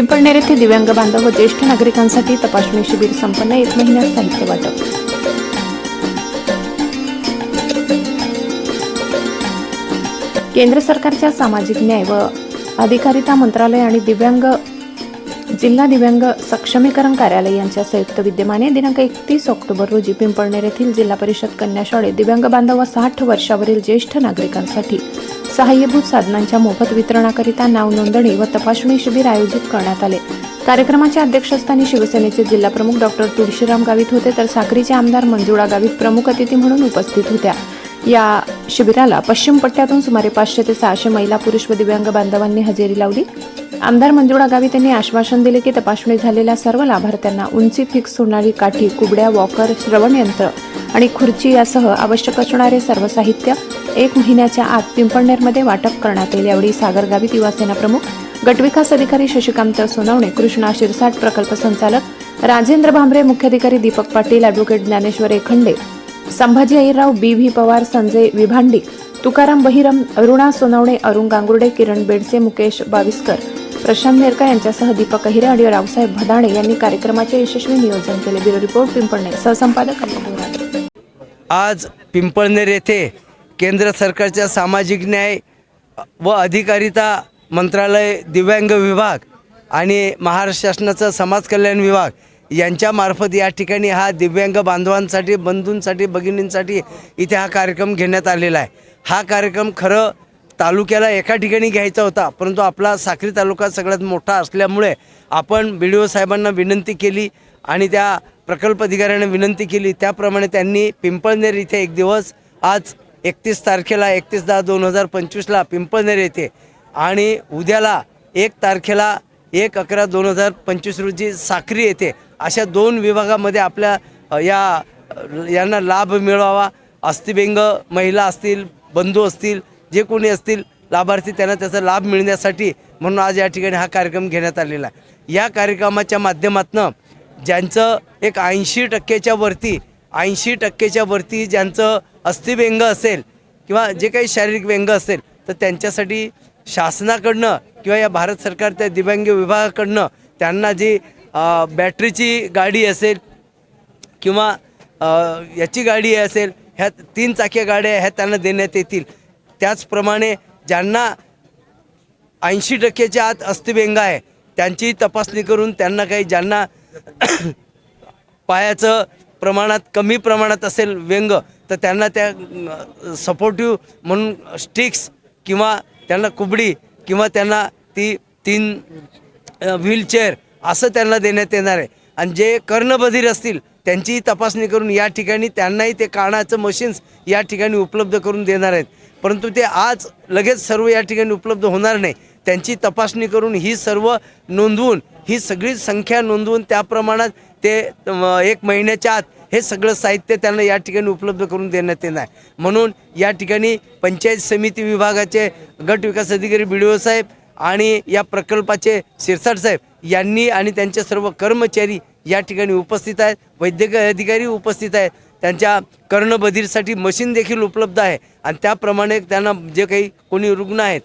पिंपळनेर येथे दिव्यांग बांधव व ज्येष्ठ नागरिकांसाठी तपासणी शिबिर संपन्न. एक महिन्यात साहित्य वाटप. केंद्र सरकारच्या सामाजिक न्याय व अधिकारिता मंत्रालय आणि दिव्यांग जिल्हा दिव्यांग सक्षमीकरण कार्यालय यांच्या संयुक्त विद्यमाने दिनांक एकतीस ऑक्टोबर रोजी पिंपळनेर येथील जिल्हा परिषद कन्या शाळेत दिव्यांग बांधव व साठ वर्षावरील ज्येष्ठ नागरिकांसाठी सहाय्यभूत साधनांच्या मोफत वितरणाकरिता नाव नोंदणी व तपासणी शिबिर आयोजित करण्यात आले. कार्यक्रमाच्या अध्यक्षस्थानी शिवसेनेचे जिल्हाप्रमुख डॉक्टर तुळशीराम गावित होते तर साक्रीचे आमदार मंजुळा गावित प्रमुख अतिथी म्हणून उपस्थित होत्या. या शिबिराला पश्चिम पट्ट्यातून सुमारे पाचशे ते सहाशे महिला पुरुष व दिव्यांग बांधवांनी हजेरी लावली. आमदार मंजुळा गावित यांनी आश्वासन दिले की तपासणी झालेल्या सर्व लाभार्थ्यांना उंची फिक्स होणारी काठी कुबड्या वॉकर श्रवण यंत्र आणि खुर्ची यासह आवश्यक असणारे सर्व साहित्य एक महिन्याच्या आत पिंपळनेरमध्ये वाटप करण्यात येईल. यावेळी सागर युवासेना प्रमुख गटविकास अधिकारी शशिकांत सोनवणे कृष्णा शिरसाट प्रकल्प संचालक राजेंद्र भांबरे मुख्याधिकारी Deepak Patil advocate Dnyaneshwar Ekhande Sambhaji Ahirrao B V Pawar Sanjay Vibhandi Tukaram Bahiram Aruna Sonawane Arun Gangurde Kiran Bedse Mukesh Baviskar Prashant Nerkar यांच्यासह दीपक अहिरे आणि रावसाहेब भदाणे यांनी कार्यक्रमाचे यशस्वी नियोजन केले. ब्युरो रिपोर्ट पिंपळणे सहसंपादक आज पिंपळनेर येथे केंद्र सरकारच्या सामाजिक न्याय व अधिकारिता मंत्रालय दिव्यांग विभाग आणि महाराष्ट्र शासनाचा समाज कल्याण विभाग यांच्यामार्फत या ठिकाणी हा दिव्यांग बांधवांसाठी बंधूंसाठी भगिनींसाठी इथे हा कार्यक्रम घेण्यात आलेला आहे. हा कार्यक्रम खरं तालुक्याला एका ठिकाणी घ्यायचा होता परंतु आपला साक्री तालुका सगळ्यात मोठा असल्यामुळे आपण बी डी ओ साहेबांना विनंती केली आणि त्या प्रकल्प अधिकाऱ्यांना विनंती केली. त्याप्रमाणे त्यांनी पिंपळनेर इथे एक दिवस आज एकतीस तारखेला एकतीस दहा दोन हजार पंचवीसला पिंपळनेर येथे आणि उद्याला एक तारखेला एक अकरा दोन हजार पंचवीस रोजी साक्री येथे अशा दोन विभागामध्ये आपल्या या यांना लाभ मिळवावा. अस्थिव्यंग महिला असतील बंधू असतील जे कोणी असतील लाभार्थी त्यांना त्याचा लाभ मिळण्यासाठी म्हणून आज या ठिकाणी हा कार्यक्रम घेण्यात आलेला आहे. या कार्यक्रमाच्या माध्यमातून ज्यांचं एक ऐंशी टक्केच्या वरती ऐंशी टक्केच्या वरती ज्यांचं अस्थिव्यंग असेल किंवा जे काही शारीरिक व्यंग असेल तर त्यांच्यासाठी शासनाकडनं किंवा या भारत सरकारच्या दिव्यांग विभागाकडनं त्यांना जी बॅटरीची गाडी असेल किंवा याची गाडी असेल ह्या तीन चाकी गाड्या ह्या त्यांना देण्यात येतील. त्याचप्रमाणे ज्यांना ऐंशी टक्क्याच्या आत अस्थिव्यंग आहे त्यांची तपासणी करून त्यांना काही ज्यांना पायाचं प्रमाणात कमी प्रमाणात असेल व्यंग तर त्यांना त्या सपोर्टिव्ह म्हणून स्टिक्स किंवा त्यांना कुबडी किंवा त्यांना ती तीन व्हीलचेअर असं त्यांना देण्यात येणार आहे. आणि जे कर्णबधीर असतील त्यांचीही तपासणी करून या ठिकाणी त्यांनाही ते कानाचं मशीन्स या ठिकाणी उपलब्ध करून देणार आहेत. परंतु ते आज लगेच सर्व या ठिकाणी उपलब्ध होणार नाही. त्यांची तपासणी करून ही सर्व नोंदवून ही सगळी संख्या नोंदवून त्या प्रमाणात ते एक महिन्याच्या आत हे सगळं साहित्य त्यांना या ठिकाणी उपलब्ध करून देण्यात येणार. म्हणून या ठिकाणी पंचायत समिती विभागाचे गट विकास अधिकारी बी डी ओ साहेब आणि या प्रकल्पाचे शिरसाट साहेब यांनी आणि त्यांचे सर्व कर्मचारी या ठिकाणी उपस्थित आहेत. वैद्यकीय अधिकारी उपस्थित आहेत. त्यांच्या कर्णबधीरसाठी मशीन देखील उपलब्ध आहे. आणि त्याप्रमाणे त्यांना जे काही कोणी रुग्ण आहेत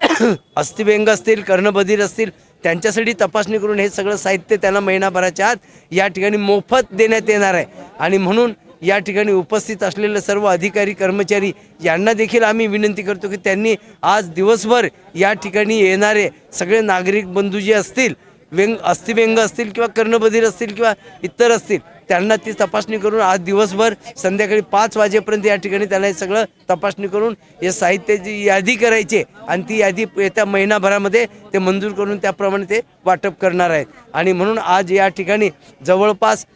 अस्थिव्यंग असतील कर्णबधीर असतील त्यांच्यासाठी तपासणी करून हे सगळं साहित्य त्यांना महिनाभराच्या आत या ठिकाणी मोफत देण्यात येणार आहे. आणि म्हणून या ठिकाणी उपस्थित असलेले सर्व अधिकारी कर्मचारी यांना देखील आम्ही विनंती करतो की त्यांनी आज दिवसभर या ठिकाणी येणारे सगळे नागरिक बंधू जे असतील व्यंग अस्थिव्यंग असतील किंवा कर्णबधीर असतील किंवा इतर असतील त्यांना ती तपासणी करून आज दिवसभर संध्याकाळी पाच वाजेपर्यंत या ठिकाणी त्यांना हे सगळं तपासणी करून हे साहित्याची यादी करायची आणि ती यादी येत्या महिनाभरामध्ये ते मंजूर करून त्याप्रमाणे ते वाटप करणार आहेत. आणि म्हणून आज या ठिकाणी जवळपास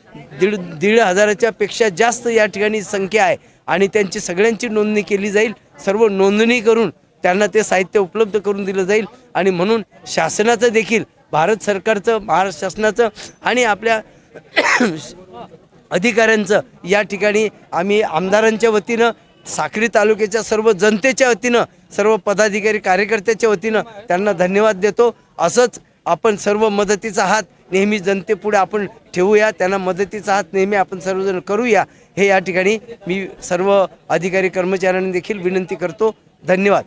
दीड दीड हजाराच्या पेक्षा जास्त या ठिकाणी संख्या आहे आणि त्यांची सगळ्यांची नोंदणी केली जाईल. सर्व नोंदणी करून त्यांना ते साहित्य उपलब्ध करून दिलं जाईल. आणि म्हणून शासनाचं देखील भारत सरकारचं महाराष्ट्र शासनाचं आणि आपल्या अधिकाऱ्यांचं. या ठिकाणी आम्ही आमदारांच्या वतीनं साक्री तालुक्याच्या सर्व जनतेच्या वतीनं सर्व पदाधिकारी कार्यकर्त्याच्या वतीनं त्यांना धन्यवाद देतो. असंच आपण सर्व मदतीचा हात नेहमी जनतेपुढे आपण ठेवूया. त्यांना मदतीचा हात नेहमी आपण सर्वजण करूया. हे या ठिकाणी मी सर्व अधिकारी कर्मचाऱ्यांना देखील विनंती करतो. धन्यवाद.